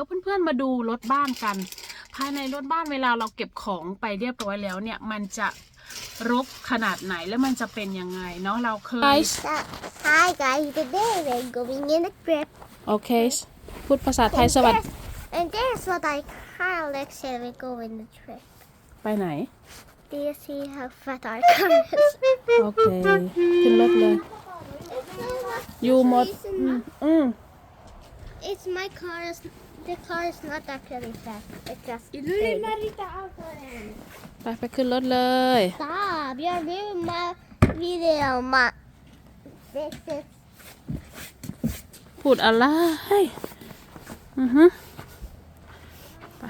แล้วเพื่อนๆมาดูรถบ้านกัน ภายในรถบ้านเวลาเราเก็บของไปเรียบร้อยแล้วเนี่ยมันจะรกขนาดไหนแล้วมันจะเป็นยังไงเนาะเราเคย So, hi guys, today we're going in a trip. โอเคพูดภาษาไทยสวัสดี And there's what I kind of like said we go in the trip. ไปไหน Do you see how fat our car is? โอเคขึ้นรถเลยอยู่หมดอืมอืม It's my car. Is, the car is not actually fat. It's just big. ไปไปขึ้นรถเลย Stop! You're ruining my video. My this is พูดอะไรอือฮึไป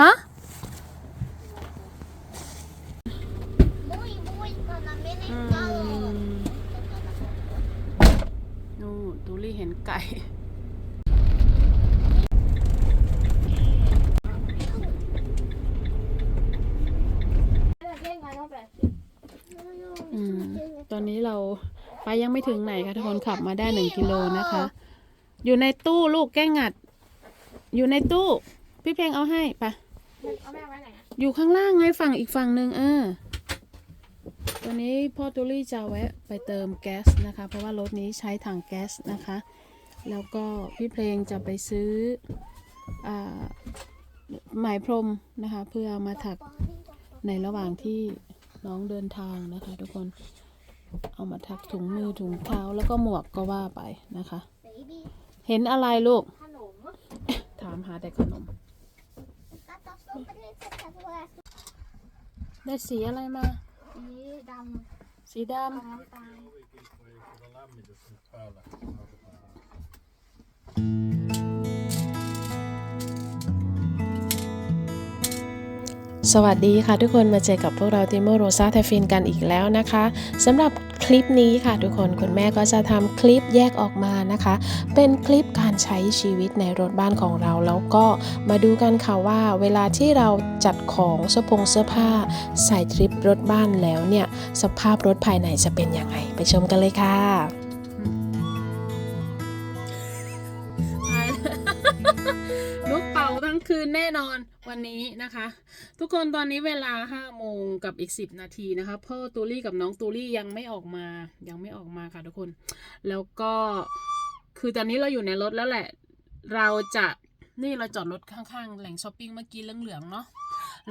ฮะ muy muy gonna minute อืม go. นู่นตูลี่เห็นไก่ อืม ตอนนี้เราไปยังไม่ถึงไหนคะทุกคนขับมาได้หนึ่งกิโลนะคะ อยู่ในตู้ลูกแก้งงัด อยู่ในตู้ พี่เพลงเอาให้ไปะอยู่ข้างล่างไงฝั่งอีกฝั่งหนึ่งเออตัวนี้พ่อตุลี่จะแวะไปเติมแก๊สนะคะ เพราะว่ารถนี้ใช้ถังแก๊สนะคะ แล้วก็พี่เพลงจะไปซื้ออ่าไหมพรมนะคะ เพื่อเอามาถักในระหว่างที่น้องเดินทางนะคะทุกคน เอามาถักถุงมือถุงเท้าแล้วก็หมวกก็ว่าไปนะคะ Baby, เห็นอะไรลูก hello. ถามหาแต่ขนม Got the stupid insect as well as ได้สีอะไรมา the dumb สีดน้ำตาล สวัสดีค่ะทุกคนมาเจอกับพวกเราติโมโรซาเทฟินกันอีกแล้วนะคะสำหรับคลิปนี้ค่ะทุกคนคุณแม่ก็จะทำคลิปแยกออกมานะคะ เป็นคลิปการใช้ชีวิตในรถบ้านของเรา แล้วก็มาดูกันค่ะว่าเวลาที่เราจัดของเสื้อผงเสื้อผ้าใส่ทริปรถบ้านแล้วเนี่ยสภาพรถภายในจะเป็นยังไงไปชมกันเลยค่ะ คืนแน่นอนวันนี้นะคะ ทุกคนตอนนี้เวลา5โมงกับอีก10นาทีนะคะพ่อตูลี่กับน้องตูลี่ยังไม่ออกมายังไม่ออกมาค่ะทุกคน แล้วก็คือตอนนี้เราอยู่ในรถแล้วแหละ เราจะนี่เราจอดรถข้างๆ แหล่งช้อปปิ้งเมื่อกี้เหลืองๆเนาะ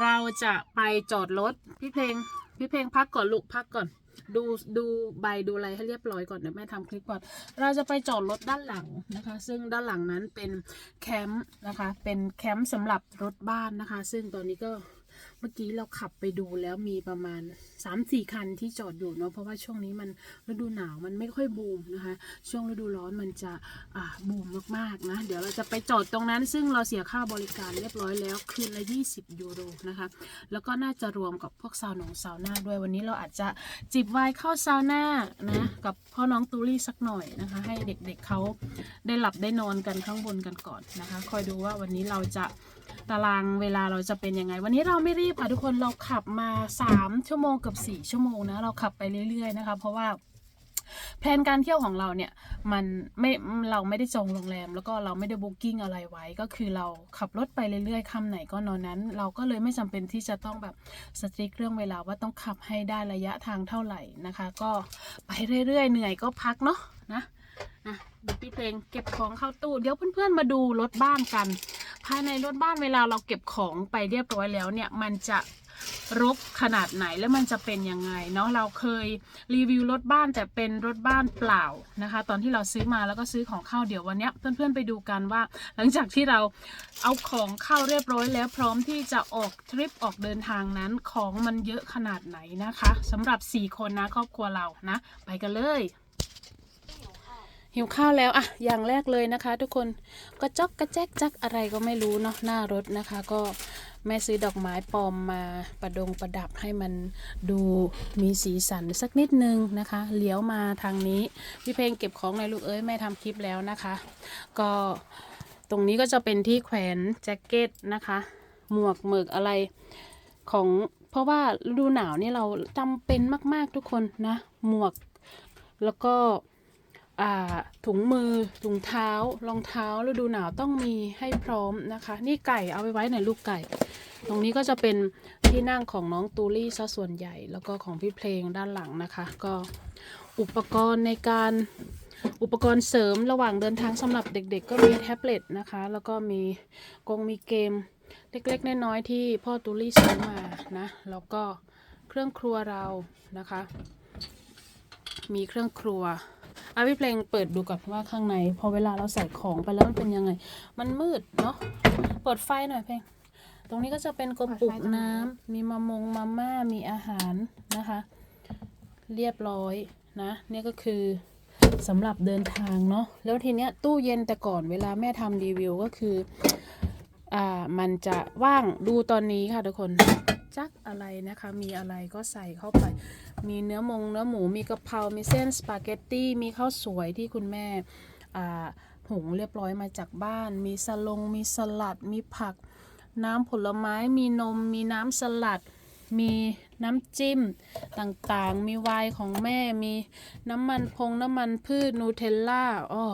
เราจะไปจอดรถพี่เพลงพี่เพลงพักก่อนลูกพักก่อน ดูดูใบดูอะไรให้เรียบร้อยก่อนเดี๋ยวแม่ทำคลิปก่อน เราจะไปจอดรถด้านหลังนะคะ ซึ่งด้านหลังนั้นเป็นแคมป์นะคะ เป็นแคมป์สำหรับรถบ้านนะคะ ซึ่งตอนนี้ก็ เมื่อกี้เราขับไปดูแล้วมีประมาณ 3-4 คันที่จอดอยู่เนาะเพราะว่าช่วงนี้มันฤดูหนาวมันไม่ค่อยบูมนะคะ ช่วงฤดูร้อนมันจะอ่าบูมมากๆนะ เดี๋ยวเราจะไปจอดตรงนั้น ซึ่งเราเสียค่าบริการเรียบร้อยแล้วคืนละ 20 ยูโรนะคะ แล้วก็น่าจะรวมกับพวกซาวหนงซาวน่าด้วยวันนี้เราอาจจะจิบไวน์เข้าซาวน่านะกับพ่อน้องตูรี่สักหน่อยนะคะ ให้เด็กๆเขาได้หลับได้นอนกันข้างบนกันก่อนนะคะ คอยดูว่าวันนี้เราจะ ตารางเวลาเราจะเป็นยังไง วันนี้เราไม่รีบค่ะทุกคนเราขับมา 3 ชั่วโมงกับ4ชั่วโมงนะเราขับไปเรื่อยๆนะคะ เพราะว่าแผนการเที่ยวของเราเนี่ยมันไม่เราไม่ได้จองโรงแรม แล้วก็เราไม่ได้บุ๊กิ้งอะไรไว้ก็คือเราขับรถไปเรื่อยๆค่ำไหนก็นอนนั้น เราก็เลยไม่จำเป็นที่จะต้องแบบสตริกเรื่องเวลาว่าต้องขับให้ได้ระยะทางเท่าไหร่นะคะ ก็ไปเรื่อยๆ เหนื่อยก็พักเนาะนะ นะเดี๋ยวพี่เพลงเก็บของเข้าตู้ เดี๋ยวเพื่อนๆมาดูรถบ้านกัน ภายในรถบ้านเวลาเราเก็บของไปเรียบร้อยแล้วเนี่ยมันจะรกขนาดไหนแล้วมันจะเป็นยังไงเนาะเราเคยรีวิวรถบ้านแต่เป็นรถบ้านเปล่านะคะ ตอนที่เราซื้อมาแล้วก็ซื้อของเข้าเดี๋ยววันนี้เพื่อนๆไปดูกันว่า หลังจากที่เราเอาของเข้าเรียบร้อยแล้วพร้อมที่จะออกทริปออกเดินทางนั้นของมันเยอะขนาดไหนนะคะสำหรับ 4 คนนะครอบครัวเรานะ ไปกันเลย หิวข้าวแล้วอะอย่างแรกเลยนะคะ ทุกคนก็จอกกระแจกจักอะไรก็ไม่รู้เนาะหน้ารถนะคะ ก็แม่ซื้อดอกไม้ปลอมมาประดงประดับให้มันดูมีสีสันสักนิดนึงนะคะเลี้ยวมาทางนี้พี่เพลงเก็บของในลูกเอ้ยแม่ทำคลิปแล้วนะคะ ก็ตรงนี้ก็จะเป็นที่แขวนแจ็คเก็ตนะคะ หมวกหมึกอะไรของเพราะว่าฤดูหนาวนี่เราจำเป็นมาก ๆทุกคนนะหมวกแล้วก็ ถุงมือถุงเท้ารองเท้าฤดูหนาวต้องมีให้พร้อมนะคะ นี่ไก่เอาไปไว้ในลูกไก่ ตรงนี้ก็จะเป็นที่นั่งของน้องตูลี่ซะส่วนใหญ่ แล้วก็ของพี่เพลงด้านหลังนะคะ ก็อุปกรณ์ในการอุปกรณ์เสริมระหว่างเดินทางสำหรับเด็กๆ ก็มีแท็บเล็ตนะคะ แล้วก็มีกงมีเกมเล็กๆน้อยๆที่พ่อตูลี่ซื้อมานะแล้วก็เครื่องครัวเรานะคะ มีเครื่องครัว อะพี่เพลงเปิดดูก่อนว่าข้างใน พอเวลาเราใส่ของไปแล้วมันเป็นยังไง มันมืดเนาะเปิดไฟหน่อยเพลง ตรงนี้ก็จะเป็นกระปุกน้ำมีมามงมาม่ามีอาหารนะคะ เรียบร้อยนะเนี่ยก็คือสำหรับเดินทางเนาะแล้วทีเนี้ยตู้เย็นแต่ก่อนเวลาแม่ทำรีวิวก็คือ อ่ามันจะว่างดูตอนนี้ค่ะทุกคน จักอะไรนะคะ มีอะไรก็ใส่เข้าไป มีเนื้อมงเนื้อหมูมีกะเพรา มีเส้นสปาเกตตี้ มีข้าวสวยที่คุณแม่หุงเรียบร้อยมาจากบ้าน มีสลง มีสลัด มีผัก น้ำผลไม้ มีนม มีน้ำสลัด มีน้ำจิ้มต่างๆ มีไวน์ของแม่ มีน้ำมันพง น้ำมันพืช นูเทลล่าอ้อ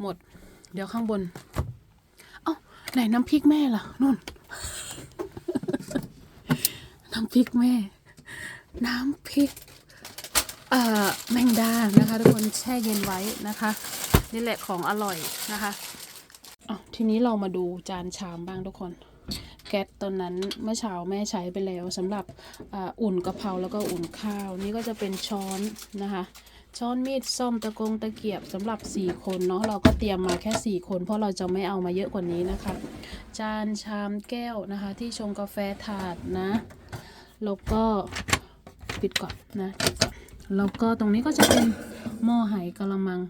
หมด เดี๋ยวข้างบน เอ้า ไหนน้ำพริกแม่ล่ะนู่นำพริกแม่ น้ำพริกเอ่อแมงดานะคะทุกคนแช่เย็นไว้นะคะ นี่แหละของอร่อยนะคะอะทีนี้เรามาดูจานชามบ้างทุกคน แก๊สตอนนั้นเมื่อเช้าแม่ใช้ไปแล้วสำหรับออุ่นกะเพราแล้วก็อุ่นข้าว นี่ก็จะเป็นช้อนนะคะช้อนมีดซ่อมตะกงตะเกียบสำหรับ 4 คนเนาะเราก็เตรียมมาแค่ 4 คน เพราะเราจะไม่เอามาเยอะกว่านี้นะคะ จานชามแก้วนะคะ ที่ชงกาแฟถาดนะ แล้วก็ปิดก่อนนะปิดก่อนแล้วก็ตรงนี้ก็จะเป็นหม้อไหกะละมัง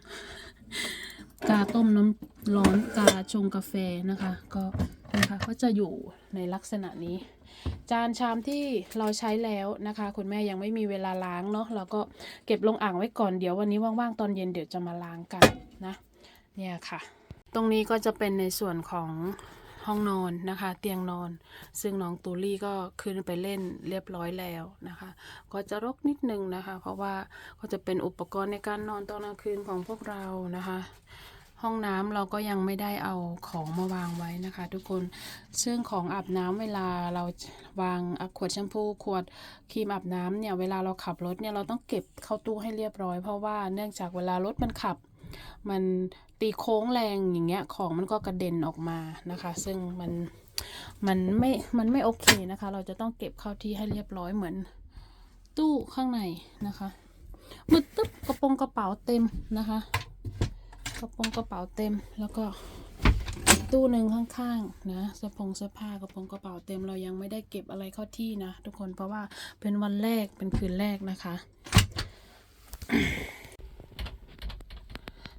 กาต้มน้ำร้อนกาชงกาแฟนะคะ ก็นะคะก็จะอยู่ในลักษณะนี้ จานชามที่เราใช้แล้วนะคะ คุณแม่ยังไม่มีเวลาล้างเนาะเราก็เก็บลงอ่างไว้ก่อนเดี๋ยววันนี้ว่างๆตอนเย็นเดี๋ยวจะมาล้างกันนะ เนี่ยค่ะ ตรงนี้ก็จะเป็นในส่วนของ ห้องนอนนะคะ เตียงนอน ซึ่งน้องตูลี่ก็ขึ้นไปเล่นเรียบร้อยแล้วนะคะ ก็จะรกนิดนึงนะคะ เพราะว่าก็จะเป็นอุปกรณ์ในการนอนตอนกลางคืนของพวกเรานะคะ ห้องน้ำเราก็ยังไม่ได้เอาของมาวางไว้นะคะ ทุกคนซึ่งของอาบน้ำเวลาเราวางขวดแชมพูขวดครีมอาบน้ำเนี่ยเวลาเราขับรถเนี่ยเราต้องเก็บเข้าตู้ให้เรียบร้อย เพราะว่าเนื่องจากเวลารถมันขับ มันตีโค้งแรงอย่างเงี้ยของมันก็กระเด็นออกมานะคะ ซึ่งมันมันไม่มันไม่โอเคนะคะ เราจะต้องเก็บเข้าที่ให้เรียบร้อยเหมือน ตู้ข้างในนะคะมืดตึ๊บกระโปรงกระเป๋าเต็มนะคะ กระโปรงกระเป๋าเต็มแล้วก็ตู้หนึ่งข้างๆนะเสื้อผงเสื้อผ้ากระโปรงกระเป๋าเต็มเรายังไม่ได้เก็บอะไรเข้าที่นะ ทุกคนเพราะว่าเป็นวันแรกเป็นคืนแรกนะคะ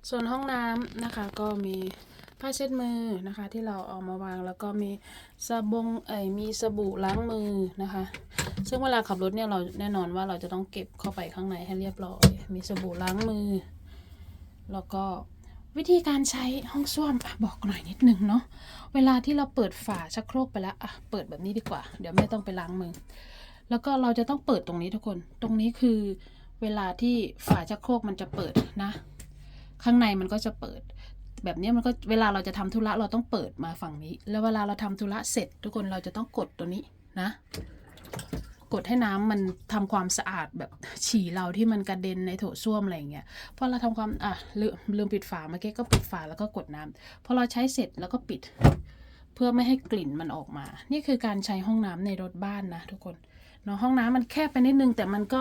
ส่วนห้องน้ำนะคะก็มีผ้าเช็ดมือนะคะที่เราเอามาวางแล้วก็มีสบงเอ่ยมีสบู่ล้างมือนะคะ ซึ่งเวลาขับรถเนี่ยเราแน่นอนว่าเราจะต้องเก็บเข้าไปข้างในให้เรียบร้อย มีสบู่ล้างมือ แล้วก็วิธีการใช้ห้องส้วมอบอกหน่อยนิดนึงเนาะเวลาที่เราเปิดฝาชักโครกไปแล้วอะเปิดแบบนี้ดีกว่า เดี๋ยวไม่ต้องไปล้างมือ แล้วก็เราจะต้องเปิดตรงนี้ทุกคน ตรงนี้คือเวลาที่ฝาชักโครกมันจะเปิดนะ ข้างในมันก็จะเปิด แบบนี้มันก็เวลาเราจะทำธุระเราต้องเปิดมาฝั่งนี้ แล้วเวลาเราทำธุระเสร็จ ทุกคนเราจะต้องกดตัวนี้นะ กดให้น้ำมันทำความสะอาดแบบฉี่เราที่มันกระเด็นในโถส้วมอะไรอย่างเงี้ยพอเราทำความอะลืมลืมปิดฝาเมื่อกี้ก็ปิดฝาแล้วก็กดน้ำพอเราใช้เสร็จแล้วก็ปิด เพื่อไม่ให้กลิ่นมันออกมา นี่คือการใช้ห้องน้ำในรถบ้านนะ ทุกคนเนาะห้องน้ำมันแคบไปนิดนึงแต่มันก็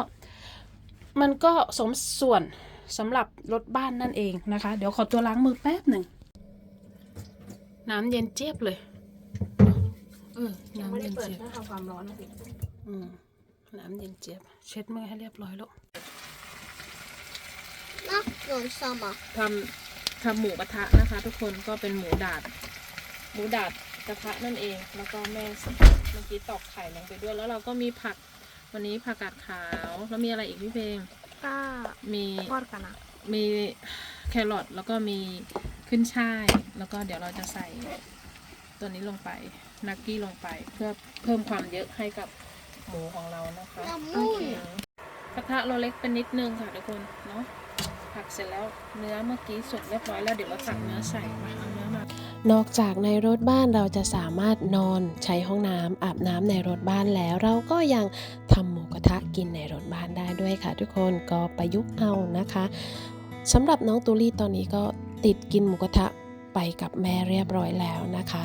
มันก็สมส่วน สำหรับรถบ้านนั่นเองนะคะ เดี๋ยวขอตัวล้างมือแป๊บหนึ่ง น้ำเย็นเจี๊ยบเลย เออน้ำเย็นเจี๊ยบทำความร้อนนะสิอืม น้ำเย็นเจี๊ยบ เช็ดมือให้เรียบร้อยแล้ว Not on summer. ทำทำหมูกระทะนะคะ ทุกคนก็เป็นหมูดาด หมูดาดกระทะนั่นเอง แล้วก็แม่เมื่อกี้ตอกไข่ลงไปด้วย แล้วเราก็มีผัก วันนี้ผักกาดขาว แล้วมีอะไรอีกพี่เพลง ก็มีทอดกันนะมีแครอทแล้วก็มีขึ้นช่าย แล้วก็เดี๋ยวเราจะใส่ตัวนี้ลงไปนักกี้ลงไป เพื่อเพิ่มความเยอะให้กับหมูของเรานะคะละมุนโอเคกระทะเราเล็กเป็นนิดนึงค่ะทุกคนเนาะผักเสร็จแล้วเนื้อเมื่อกี้สุกเรียบร้อยแล้วเดี๋ยวเราตักเนื้อใส่มาเอาเนอกจากในรถบ้านเราจะสามารถนอนใช้ห้องน้ำอาบน้ำในรถบ้านแล้ว เราก็ยังทำหมูกระทะกินในรถบ้านได้ด้วยค่ะ ทุกคนก็ประยุกต์เอานะคะสำหรับน้องตูลี่ตอนนี้ก็ติดกินหมูกระทะไปกับแม่เรียบร้อยแล้วนะคะ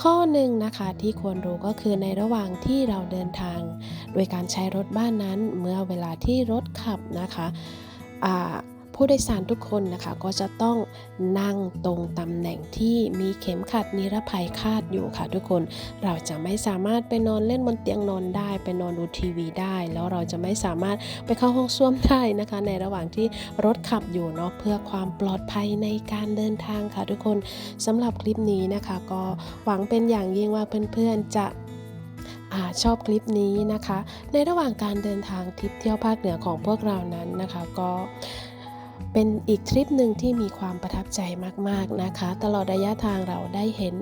ข้อหนึ่งนะคะที่ควรรู้ก็คือในระหว่างที่เราเดินทาง โดยการใช้รถบ้านนั้นเมื่อเวลาที่รถขับนะคะอ่า ผู้โดยสารทุกคนนะคะก็จะต้องนั่งตรงตำแหน่งที่มีเข็มขัดนิรภัยคาดอยู่ค่ะทุกคน เราจะไม่สามารถไปนอนเล่นบนเตียงนอนได้ ไปนอนดูทีวีได้ แล้วเราจะไม่สามารถไปเข้าห้องส้วมได้นะคะ ในระหว่างที่รถขับอยู่เนาะเพื่อความปลอดภัยในการเดินทางค่ะทุกคนสำหรับคลิปนี้นะคะ ก็หวังเป็นอย่างยิ่งว่าเพื่อนๆจะอชอบคลิปนี้นะคะ ในระหว่างการเดินทางทริปเที่ยวภาคเหนือของพวกเรานั้นนะคะ ก็ เป็นอีกทริปหนึ่งที่มีความประทับใจมากๆนะคะ ตลอดระยะทางเราได้เห็น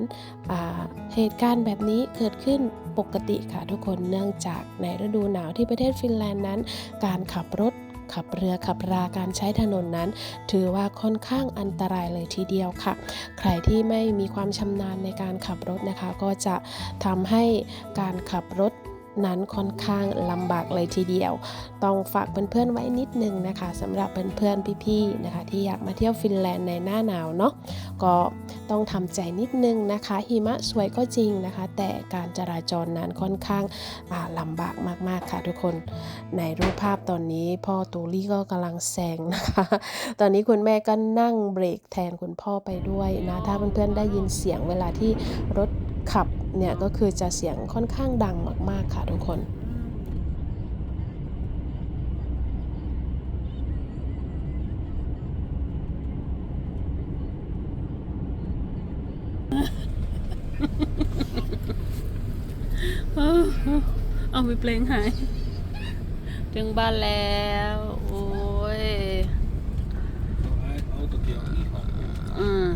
เหตุการณ์แบบนี้เกิดขึ้นปกติค่ะทุกคนเนื่องจากในฤดูหนาวที่ประเทศฟินแลนด์นั้น การขับรถขับเรือขับราการใช้ถนนนั้น ถือว่าค่อนข้างอันตรายเลยทีเดียวค่ะ ใครที่ไม่มีความชำนาญในการขับรถนะคะ ก็จะทำให้การขับรถ นั้นค่อนข้างลำบากเลยทีเดียว ต้องฝากเพื่อนๆไว้นิดนึงนะคะสำหรับเพื่อนๆพี่ๆนะคะ ที่อยากมาเที่ยวฟินแลนด์ในหน้าหนาวเนาะก็ต้องทำใจนิดนึงนะคะ หิมะสวยก็จริงนะคะ แต่การจราจรนั้นค่อนข้างาลำบากมากๆค่ะทุกคน ในรูปภาพตอนนี้พ่อตูลี่ก็กำลังแซงนะคะ ตอนนี้คุณแม่ก็นั่งเบรกแทนคุณพ่อไปด้วยนะถ้าเพื่อนๆได้ยินเสียงเวลาที่รถ ขับเนี่ยก็คือจะเสียงค่อนข้างดังมากๆค่ะทุกคน เอาไปเพลงหาย ถึงบ้านแล้ว โอ้ย Autokin on ihan อืม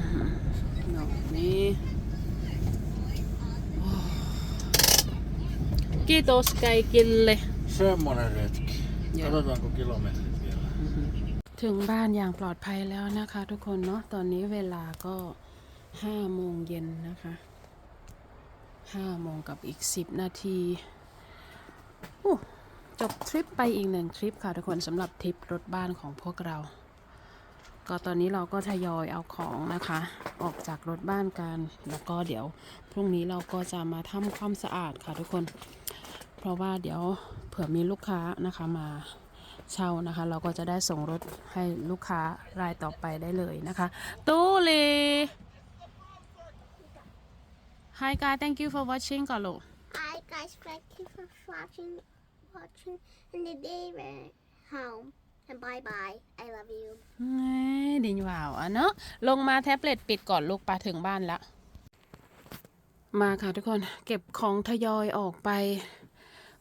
ดอกนี้โอ้ กี่โตสไกกินเลย semmonen retki. Joo. Katsotaanko kilometrit vielä. ถึงบ้านอย่างปลอดภัยแล้วนะคะทุกคนเนาะ ตอนนี้เวลาก็ห้าโมงเย็นนะคะห้าโมงกับอีกสิบนาทีอู้จบทริปไปอีกหนึ่งทริปค่ะทุกคนสำหรับทริปรถบ้านของพวกเรา ก็ตอนนี้เราก็ทยอยเอาของนะคะ ออกจากรถบ้านกัน แล้วก็เดี๋ยวพรุ่งนี้เราก็จะมาทำความสะอาดค่ะทุกคน เพราะว่าเดี๋ยวเผื่อมีลูกค้านะคะมาเช่านะคะ เราก็จะได้ส่งรถให้ลูกค้ารายต่อไปได้เลยนะคะตูเล Hi guys thank you for watching ก่อนลูก Hi guys, thank you for watching, watching, and the day we're home. And bye bye. I love you. เอ้ยดินว่าวอะเนาะลงมาแท็บเล็ตปิดก่อนลูกปาถึงบ้านแล้วมาค่ะทุกคนเก็บของทยอยออกไป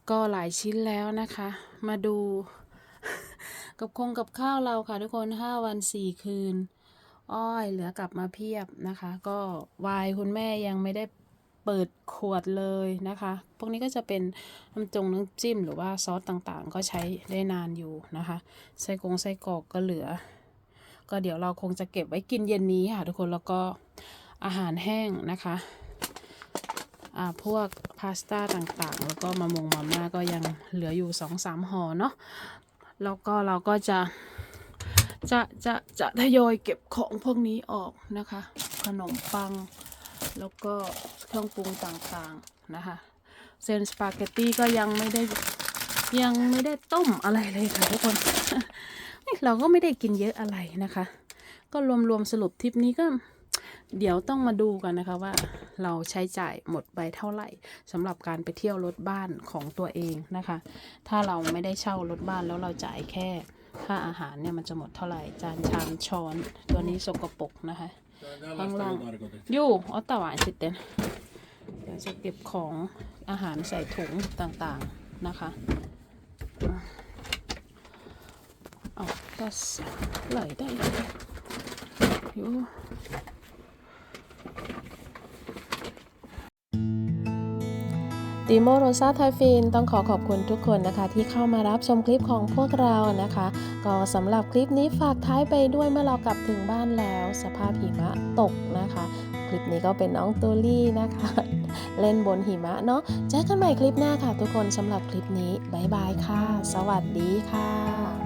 ก็หลายชิ้นแล้วนะคะ มาดู กับคงกับข้าวเราค่ะทุกคนห้าวันสี่คืน อ้อยเหลือกลับมาเพียบนะคะ ก็วายคุณแม่ยังไม่ได้เปิดขวดเลยนะคะ พวกนี้ก็จะเป็นน้ำจงน้ำจิ้มหรือว่าซอสต่างๆ ก็ใช้ได้นานอยู่นะคะไส้กงไส้กรอกก็เหลือ ก็เดี๋ยวเราคงจะเก็บไว้กินเย็นนี้ค่ะทุกคนแล้วก็อาหารแห้งนะคะ พวกพาสต้าต่างๆ แล้วก็มามงมาม่าก็ยังเหลืออยู่สองสามห่อเนาะแล้วก็เราก็จะจะจะจะทยอยเก็บของพวกนี้ออกนะคะ ขนมปัง แล้วก็เครื่องปรุงต่างๆนะคะเส้นสปาเกตตี้ก็ยังไม่ได้ยังไม่ได้ต้มอะไรเลยค่ะทุกคนเราก็ไม่ได้กินเยอะอะไรนะคะ ก็รวมๆสรุปทริปนี้ก็ เดี๋ยวต้องมาดูกันนะคะว่าเราใช้จ่ายหมดไปเท่าไหร่สำหรับการไปเที่ยวรถบ้านของตัวเองนะคะ ถ้าเราไม่ได้เช่ารถบ้านแล้วเราจ่ายแค่ค่าอาหารเนี่ยมันจะหมดเท่าไหร่จานชามช้อนตัวนี้สกปรกนะคะ Tällaista Ollaan- on tarkoitettu. อยู่ออตตาวายสิเต็นเดี๋ยวจะเก็บของอาหารใส่ถุงต่างๆนะคะเอาตัสไหลได้อยู่ ติโมโรซาไทฟินต้องขอขอบคุณทุกคนนะคะ ที่เข้ามารับชมคลิปของพวกเรานะคะ ก็สำหรับคลิปนี้ฝากท้ายไปด้วยเมื่อเรากลับถึงบ้านแล้ว สภาพหิมะตกนะคะ คลิปนี้ก็เป็นน้องตูลี่นะคะ เล่นบนหิมะเนาะเจอกันใหม่คลิปหน้าค่ะทุกคนสำหรับคลิปนี้บ๊ายบายค่ะ สวัสดีค่ะ